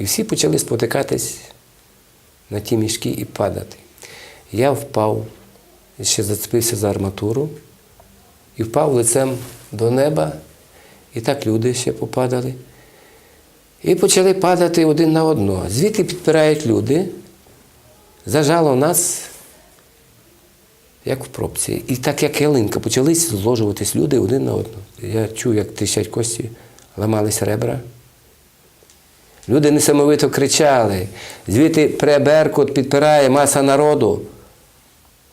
І всі почали спотикатись на ті мішки і падати. Я впав, ще зацепився за арматуру і впав лицем до неба, і так люди ще попадали. І почали падати один на одного. Звідти підпирають люди, зажало нас, як в пробці. І так як ялинка, почали зложуватись люди один на одного. Я чув, як тріщать кості, ламались ребра. Люди несамовито кричали, звідти преберкут підпирає маса народу.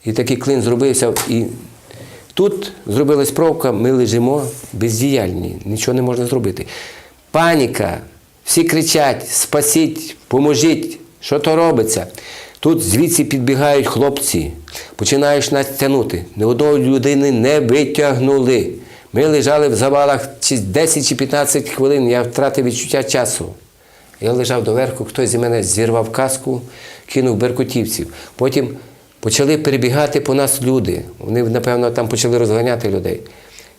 І такий клин зробився. І тут зробилась пробка, ми лежимо бездіяльні, нічого не можна зробити. Паніка, всі кричать: спасіть, поможіть, що то робиться. Тут звідси підбігають хлопці, починаєш нас тягнути. Ні одної людини не витягнули. Ми лежали в завалах чи 10 чи 15 хвилин, я втратив відчуття часу. Я лежав доверху, хтось зі мене зірвав каску, кинув беркутівців. Потім почали перебігати по нас люди. Вони, напевно, там почали розганяти людей.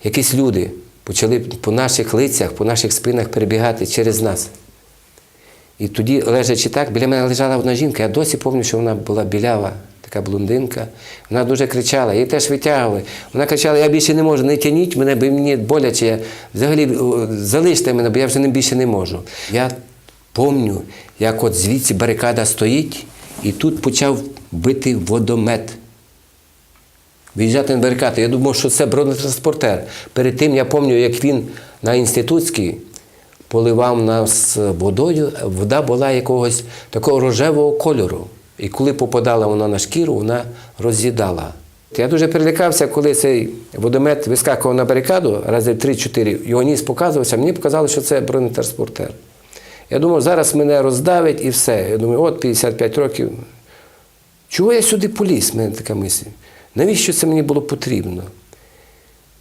Якісь люди почали по наших лицях, по наших спинах перебігати через нас. І тоді, лежачи так, біля мене лежала одна жінка. Я досі пам'ятаю, що вона була білява, така блондинка. Вона дуже кричала, її теж витягували. Вона кричала: я більше не можу, не тяніть мене, бо мені боляче. Взагалі залиште мене, бо я вже більше не можу. Я пам'ятаю, як от звідси барикада стоїть, і тут почав бити водомет. Виїжджати на барикади. Я думав, що це бронетранспортер. Перед тим я пам'ятаю, як він на інститутській поливав нас водою, вода була якогось такого рожевого кольору. І коли попадала вона на шкіру, вона роз'їдала. Я дуже перелякався, коли цей водомет вискакував на барикаду, разів 3-4, його ніс показувався, мені показали, що це бронетранспортер. Я думав, зараз мене роздавить і все. Я думаю, от 55 років. Чого я сюди поліз? Мене така мисль. Навіщо це мені було потрібно?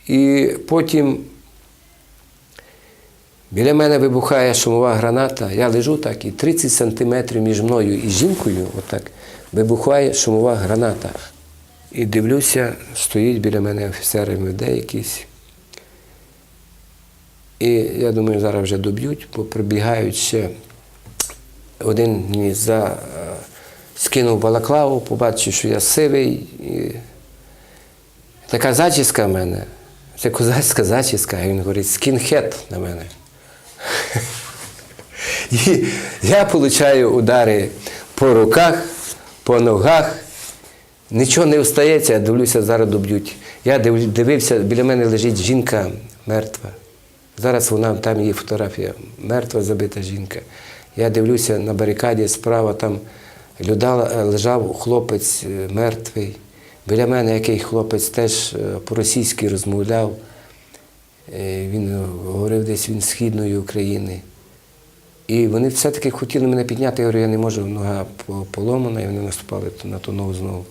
І потім біля мене вибухає шумова граната, я лежу так, і 30 сантиметрів між мною і жінкою, отак, вибухає шумова граната. І дивлюся, стоїть біля мене офіцери МВД якісь. І я думаю, зараз вже доб'ють, бо прибігають ще один мені за, е, скинув балаклаву, побачив, що я сивий. І така зачіска в мене, це козацька зачіска, і він говорить, скінхет на мене. І я отримую удари по руках, по ногах. Нічого не встається, я дивлюся, зараз доб'ють. Я дивився, біля мене лежить жінка мертва. Зараз вона, там її фотографія, мертва забита жінка. Я дивлюся на барикаді справа, там люда, е, лежав хлопець е, мертвий. Біля мене який хлопець теж е, по-російськи розмовляв. Він говорив десь він східної України. І вони все-таки хотіли мене підняти, я говорю, я не можу, нога поломана, і вони наступали на ту ногу знову.